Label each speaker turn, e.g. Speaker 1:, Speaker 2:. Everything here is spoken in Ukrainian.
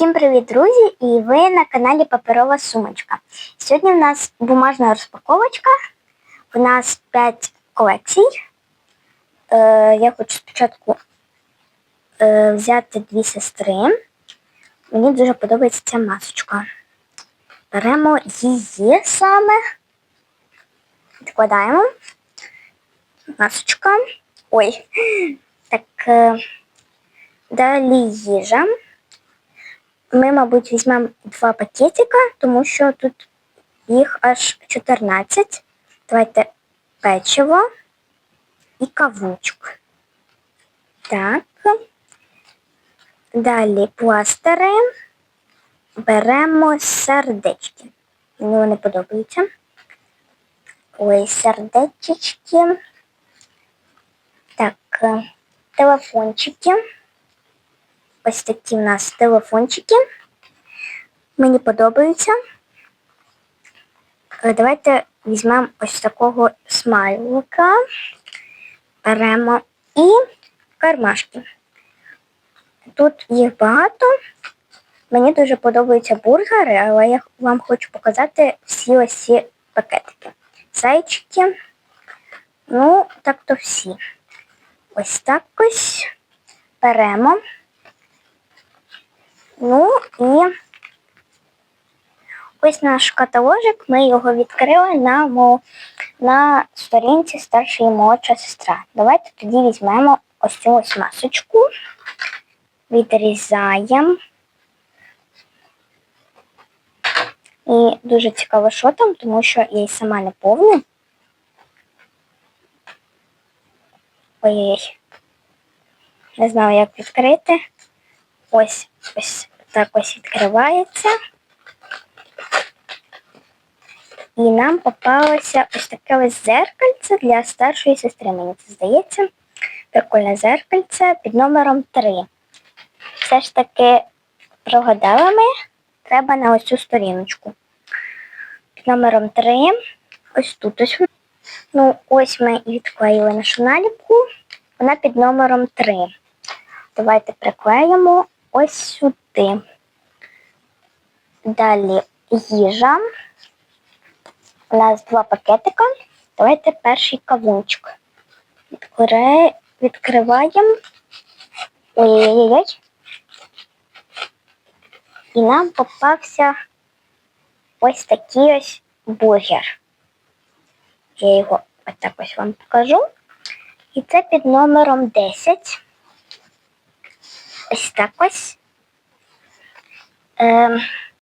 Speaker 1: Всім привіт, друзі! І ви на каналі Паперова Сумочка. Сьогодні в нас бумажна розпаковочка. У нас 5 колекцій. Е, я хочу спочатку е, взяти дві сестри. Мені дуже подобається ця масочка. Беремо її саме. Відкладаємо. Масочка. Ой. Так. Е, далі їжа. Ми, мабуть, візьмемо два пакетика, тому що тут їх аж 14. Давайте печиво і кавучок. Так. Далі пластири. Беремо сердечки. Мені вони подобаються. Ой, сердечки. Так, телефончики. Ось такі в нас телефончики. Мені подобаються. Е, Давайте візьмемо ось такого смайлика, беремо і кармашки. Тут їх багато. Мені дуже подобаються бургери, але я вам хочу показати всі ось ці пакетики. Зайчики. Ну, так то всі. Ось так ось беремо. Ну і ось наш каталожик, ми його відкрили на мо... на сторінці старша і молодша сестра. Давайте тоді візьмемо ось цю ось масочку, відрізаємо. І дуже цікаво, що там, тому що я її сама не повну. Ой-ой-ой. Не знаю, як відкрити. Ось ось так ось відкривається. І нам попалося ось таке ось зеркальце для старшої сестри. Мені це здається. Прикольне зеркальце під номером 3. Все ж таки прогадали ми. Треба на ось цю сторіночку. Під номером 3. Ось тут ось. Ну, ось ми і відклеїли нашу наліпку. Вона під номером 3. Давайте приклеїмо ось сюди. Далі їжа. У нас два пакетика. Давайте перший кавунчик. Відкри... Відкриваємо. Ой-ой-ой. І нам попався ось такий ось бургер. Я його отак ось вам покажу. І це під номером 10. Ось так ось. Ем,